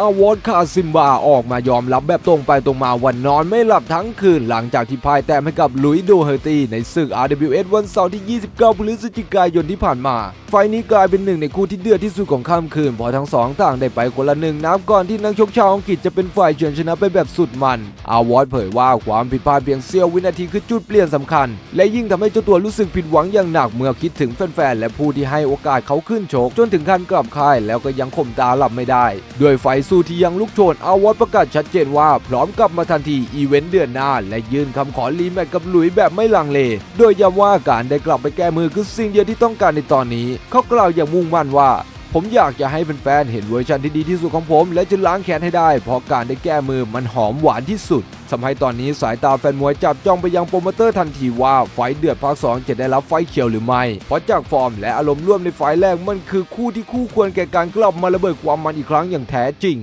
อาวอดคาซิมบาออกมายอมรับแบบตรงไปตรงมาวันนอนไม่หลับทั้งคืนหลังจากที่พ่ายแต้มให้กับลุยส์โดเฮอร์ตีในศึก RWS วันเสาร์ที่ 29 พฤศจิกายนที่ผ่านมา ไฟนี้กลายเป็นหนึ่งในคู่ที่เดือดที่สุดของค่ำคืนเพราะทั้งสองต่างได้ไปคนละหนึ่งนับก่อนที่นักชกชาวอังกฤษจะเป็นฝ่ายเฉือนชนะไปแบบสุดมัน อาวอดเผยว่าความผิดพลาดเพียงเสี้ยววินาทีคือจุดเปลี่ยนสำคัญ และยิ่งทำให้เจ้าตัวรู้สึกผิดหวังอย่างหนักเมื่อคิดถึงแฟนๆและผู้ที่ให้โอกาสเขาขึ้นชก จนถึงขั้นกลับค่ายแล้วก็ยังข่มตาหลับไม่ได้ ด้วยไฟสู้ที่ยังลุกโชนอาวอตประกาศชัดเจนว่า พร้อมกลับมาทันทีอีเวนต์เดือนหน้า และยื่นคำขอรีแมตช์กับหลุยส์แบบไม่ลังเล โดยย้ำว่าการได้กลับไปแก้มือคือสิ่งเดียวที่ต้องการในตอนนี้ เขากล่าวอย่างมุ่งมั่นว่า ผมอยากจะให้แฟนๆเห็นเวอร์ชันที่ดีที่สุดของผม และจะล้างแค้นให้ได้ เพราะการได้แก้มือมันหอมหวานที่สุดทำให้ตอนนี้สายตาแฟนมวยจับจ้องไปยังโปรโมเตอร์ทันทีว่าไฟเดือดภาค 2 จะได้รับไฟเขียวหรือไม่ เพราะจากฟอร์มและอารมณ์ร่วมในไฟแรกมันคือคู่ที่คู่ควรแก่การกลับมาระเบิดความมันอีกครั้งอย่างแท้จริง